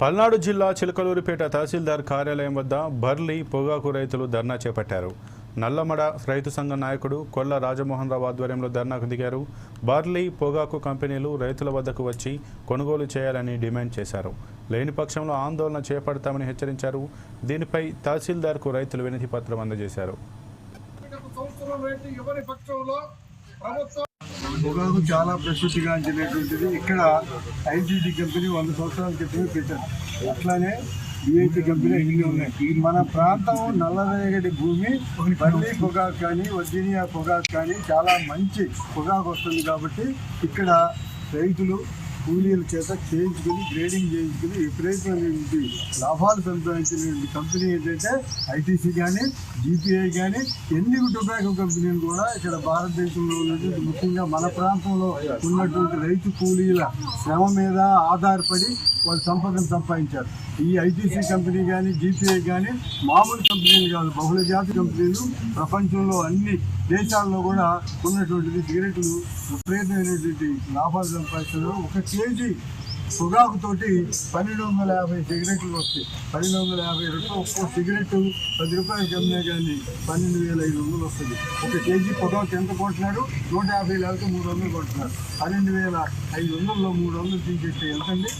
పల్నాడు జిల్లా చిలకలూరిపేట తహసీల్దార్ కార్యాలయం వద్ద బర్లీ పొగాకు రైతులు ధర్నా చేపట్టారు. నల్లమడ రైతు సంఘ నాయకుడు కొల్ల రాజమోహన్ రావు ఆధ్వర్యంలో ధర్నాకు దిగారు. బార్లీ పొగాకు కంపెనీలు రైతుల వద్దకు వచ్చి కొనుగోలు చేయాలని డిమాండ్ చేశారు. లేని పక్షంలో ఆందోళన చేపడతామని హెచ్చరించారు. దీనిపై తహసీల్దార్కు రైతులు వినతి పత్రం అందజేశారు పొగాకు చాలా ప్రసిద్ధిగాంచినటువంటిది ఇక్కడ ఐటీసీ కంపెనీ వంద సంవత్సరాల క్రితమే పెట్టారు. అట్లానే బిఐటి కంపెనీ ఇన్ని ఉన్నాయి. మన ప్రాంతం నల్లరేగడి భూమి పల్లి పొగాకు కానీ వర్జీనియా పొగాకు కానీ చాలా మంచి పొగాకు వస్తుంది కాబట్టి ఇక్కడ రైతులు కూలీల చేత చేయించుకుని గ్రేడింగ్ చేయించుకుని విపరీతమైనటువంటి లాభాలు సంపాదించినటువంటి కంపెనీ ఏంటంటే ఐటీసీ కానీ జీపీఐ కానీ ఎన్ని టొబాకో కంపెనీలు కూడా ఇక్కడ భారతదేశంలో ఉన్నటువంటి ముఖ్యంగా మన ప్రాంతంలో ఉన్నటువంటి రైతు కూలీల శ్రమ మీద ఆధారపడి వాళ్ళు సంపదను సంపాదించారు. ఈ ఐటీసీ కంపెనీ కానీ జీపీఐ కానీ మామూలు కంపెనీలు కాదు బహుళ జాతి కంపెనీలు ప్రపంచంలో అన్ని దేశాల్లో కూడా ఉన్నటువంటిది సిగరెట్లు విపరీతమైనటువంటి లాభాలు సంపాదిస్తున్నారు. ఒక కేజీ పొగాకుతోటి పన్నెండు వందల యాభై సిగరెట్లు వస్తాయి. పన్నెండు వందల యాభై రూపాయలు ఒక్కో సిగరెట్ పది రూపాయలు అమ్మినా కానీ పన్నెండు వేల ఐదు వందలు వస్తుంది. ఒక కేజీ పొగాకు ఎంత కొంటున్నాడు నూట యాభై లేకపోతే మూడు వందలు కొంటున్నాడు పన్నెండు వేల ఐదు వందల్లో మూడు వందలు తీసేస్తే ఎంతండి?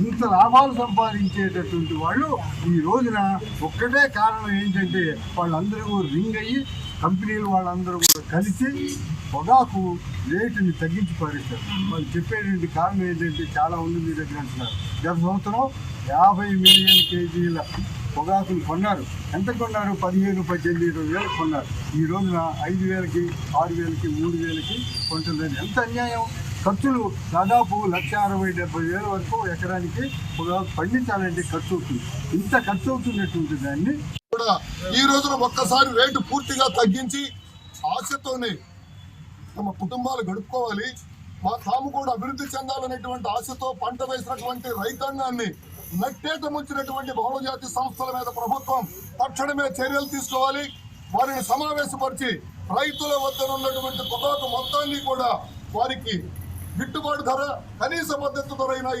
ఇంత లాభాలు సంపాదించేటటువంటి వాళ్ళు ఈ రోజున ఒక్కటే కారణం ఏంటంటే వాళ్ళందరూ రింగ్ అయ్యి కంపెనీలు వాళ్ళందరూ కూడా కలిసి పొగాకు రేటుని తగ్గించి పారేశారు. వాళ్ళు చెప్పేటువంటి కారణం ఏంటంటే చాలా ఉంది మీ దగ్గర అంటున్నారు. గత సంవత్సరం యాభై మిలియన్ కేజీల పొగాకులు కొన్నారు. ఎంత కొన్నారు? పదిహేను పద్దెనిమిది ఇరవై వేలు కొన్నారు. ఈ రోజున ఐదు వేలకి ఆరు వేలకి మూడు వేలకి కొంటున్నారు. ఎంత అన్యాయం? ఖర్చులు దాదాపు లక్ష అరవై డెబ్బై వేల వరకు ఎకరానికి పొగాకు పండించాలంటే ఖర్చు అవుతుంది. ఇంత ఖర్చు అవుతున్నటువంటి దాన్ని కూడా ఈ రోజున ఒక్కసారి రేటు పూర్తిగా తగ్గించి ఆశతోనే తమ కుటుంబాలు గడుపుకోవాలి. మా తాము కూడా అభివృద్ధి చెందాలనేటువంటి ఆశతో పంట వేసినటువంటి రైతాంగాన్ని నట్టేట ముంచినటువంటి బహుళజాతి సంస్థల మీద ప్రభుత్వం తక్షణమే చర్యలు తీసుకోవాలి. వారిని సమావేశపరిచి రైతుల వద్ద ఉన్నటువంటి పొగాకు మొత్తాన్ని కూడా వారికి గిట్టుబాటు ధర కనీస మద్దతు ధర అయినా